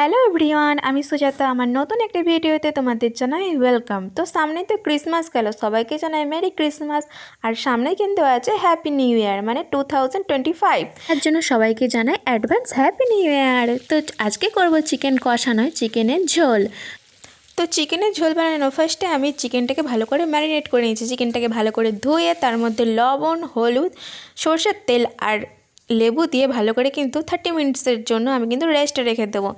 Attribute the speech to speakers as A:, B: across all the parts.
A: Hello everyone আমি সুজাতা। আমার নতুন একটি ভিডিওতে তোমাদের জানাই ওয়েলকাম তো সামনে তো ক্রিসমাস গেল, সবাইকে জানাই মেরি ক্রিসমাস আর সামনে কিন্তু আছে হ্যাপি নিউ ইয়ার মানে টু থাউজেন্ড টোয়েন্টি ফাইভ জন্য সবাইকে জানাই অ্যাডভান্স হ্যাপি নিউ ইয়ার তো আজকে করব চিকেন কষা নয় চিকেনের ঝোল। তো চিকেনের ঝোল বানানো ফার্স্টে আমি চিকেনটাকে ভালো করে ম্যারিনেট করে নিয়েছি। চিকেনটাকে ভালো করে ধুয়ে তার মধ্যে লবণ, হলুদ, সর্ষের তেল আর লেবু দিয়ে ভালো করে কিন্তু থার্টি মিনিটসের জন্য আমি কিন্তু রেস্টে রেখে দেবো।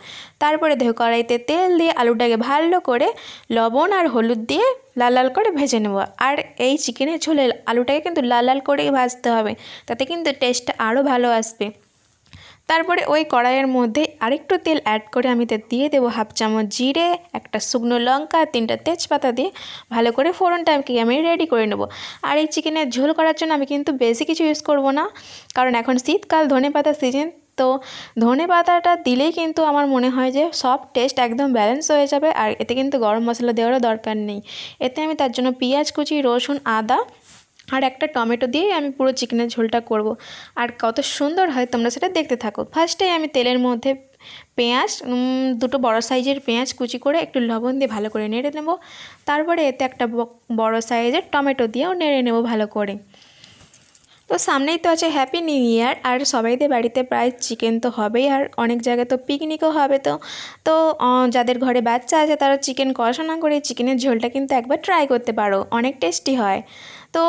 A: তারপরে দেখো কড়াইতে তেল দিয়ে আলুটাকে ভালো করে লবণ আর হলুদ দিয়ে লাল লাল করে ভেজে নেব। আর এই চিকেনের ঝোলে আলুটাকে কিন্তু লাল লাল করে ভাজতে হবে, তাতে কিন্তু টেস্টটা আরও ভালো আসবে। তারপরে ওই কড়াইয়ের মধ্যে আরেকটু তেল অ্যাড করে আমি তে দিয়ে দেবো হাফ চামচ জিরে, একটা শুকনো লঙ্কা, তিনটা তেজপাতা দিয়ে ভালো করে ফোড়নটাকে আমি রেডি করে নেব। আর এই চিকেনের ঝোল করার জন্য আমি কিন্তু বেশি কিছু ইউজ করব না, কারণ এখন শীতকাল, ধনে পাতা সিজন তো ধনে পাতাটা দিলেই কিন্তু আমার মনে হয় যে সব টেস্ট একদম ব্যালেন্স হয়ে যাবে, আর এতে কিন্তু গরম মশলা দেওয়ারও দরকার নেই। এতে আমি তার জন্য পেঁয়াজ কুচি, রসুন, আদা আর একটা টমেটো দিয়েই আমি পুরো চিকেনের ঝোলটা করব। আর কত সুন্দর হয় তোমরা সেটা দেখতে থাকো। ফার্স্টে আমি তেলের মধ্যে পেঁয়াজ দুটো বড় সাইজের পেঁয়াজ কুচি করে একটু লবণ দিয়ে ভালো করে নেড়ে নেব। তারপরে এতে একটা বড় সাইজের টমেটো দিয়েও নেড়ে নেব ভালো করে। তো সামনেই তো আছে হ্যাপি নিউ ইয়ার আর সবাইদের বাড়িতে প্রায় চিকেন তো হবেই, আর অনেক জায়গায় তো পিকনিকও হবে তো। তো যাদের ঘরে বাচ্চা আছে, তারা চিকেন কষা না করে চিকেনের ঝোলটা কিন্তু একবার ট্রাই করতে পারো, অনেক টেস্টি হয়। তো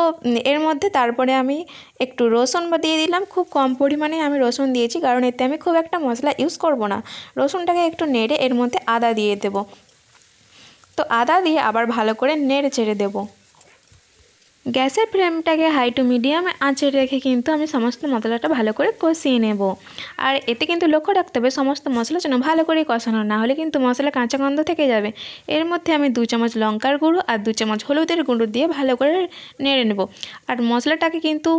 A: এর মধ্যে তারপরে আমি একটু রসুন বা দিয়ে দিলাম, খুব কম পরিমাণে আমি রসুন দিয়েছি, কারণ এতে আমি খুব একটা মশলা ইউজ করব না। রসুনটাকে একটু নেড়ে এর মধ্যে আদা দিয়ে দেবো। তো আদা দিয়ে আবার ভালো করে নেড়ে ছেড়ে দেবো। গ্যাসের ফ্লেমটাকে হাই টু মিডিয়াম আঁচে রেখে কিন্তু আমি সমস্ত মশলাটা ভালো করে কষিয়ে নেব। আর এতে কিন্তু লক্ষ্য রাখতে হবে সমস্ত মশলা যেন ভালো করে কষানো না হলে কিন্তু মশলা কাঁচা গন্ধ থেকে যাবে। এর মধ্যে আমি দু চামচ লঙ্কার গুঁড়ো আর দু চামচ হলুদের গুঁড়ো দিয়ে ভালো করে নেড়ে নেব। আর মশলাটাকে কিন্তু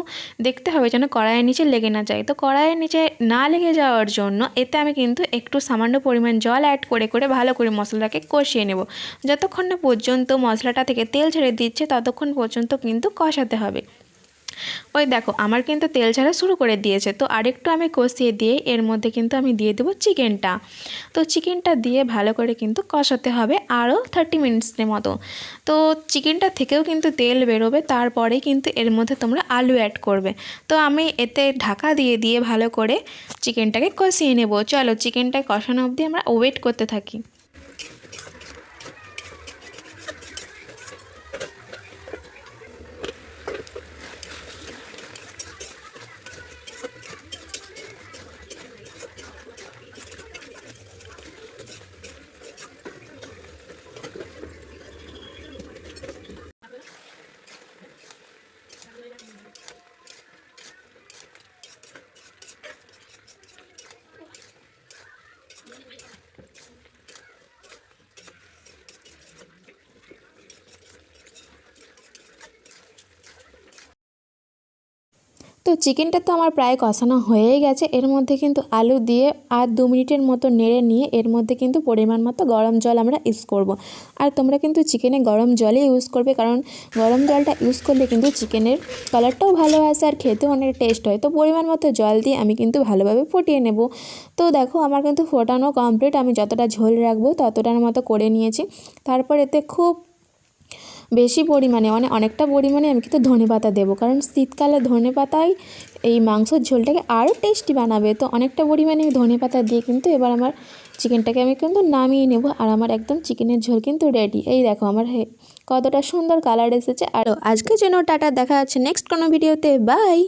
A: দেখতে হবে যেন কড়াইয়ের নিচে লেগে না যায়। তো কড়াইয়ের নিচে না লেগে যাওয়ার জন্য এতে আমি কিন্তু একটু সামান্য পরিমাণ জল অ্যাড করে করে ভালো করে মশলাটাকে কষিয়ে নেব। যতক্ষণ না পর্যন্ত মশলাটা থেকে তেল ছেড়ে দিচ্ছে, ততক্ষণ পর্যন্ত কিন্তু কষাতে হবে। ওই দেখো, আমার কিন্তু তেল ছাড়া শুরু করে দিয়েছে। তো আরেকটু আমি কষিয়ে দিয়ে এর মধ্যে কিন্তু আমি দিয়ে দেবো চিকেনটা। তো চিকেনটা দিয়ে ভালো করে কিন্তু কষাতে হবে আরও থার্টি মিনিটসের মতো। তো চিকেনটা থেকেও কিন্তু তেল বেরোবে, তারপরে কিন্তু এর মধ্যে তোমরা আলু অ্যাড করবে। তো আমি এতে ঢাকা দিয়ে দিয়ে ভালো করে চিকেনটাকে কষিয়ে নেব। চলো চিকেনটা কষানো অবধি আমরা ওয়েট করতে থাকি। তো চিকেনটা তো আমার প্রায় কষানো হয়েই গেছে। এর মধ্যে কিন্তু আলু দিয়ে আর দু মিনিটের মতো নেড়ে নিয়ে এর মধ্যে কিন্তু পরিমাণ মতো গরম জল আমরা ইউজ করব। আর তোমরা কিন্তু চিকেনে গরম জলই ইউজ করবে, কারণ গরম জলটা ইউজ করলে কিন্তু চিকেনের কালারটাও ভালো আসে আর খেতেও অনেক টেস্ট হয়। তো পরিমাণ মতো জল দিয়ে আমি কিন্তু ভালোভাবে ফুটিয়ে নেব। তো দেখো আমার কিন্তু ফোটানো কমপ্লিট আমি যতটা ঝোল রাখব ততটার মতো করে নিয়েছি। তারপর এতে খুব বেশি পরিমাণে মানে অনেকটা পরিমাণে আমি কিন্তু ধনে পাতা দেবো। কারণ শীতকালে ধনে পাতাই এই মাংসর ঝোলটাকে আরও টেস্টি বানাবে। তো অনেকটা পরিমাণে আমি ধনে পাতা দিয়ে কিন্তু এবার আমার চিকেনটাকে আমি কিন্তু নামিয়ে নেব আর আমার একদম চিকেনের ঝোল কিন্তু রেডি। এই দেখো আমার কতটা সুন্দর কালার এসেছে। আর আজকের জন্য টাটা, দেখা যাচ্ছে নেক্সট কোনো ভিডিওতে বাই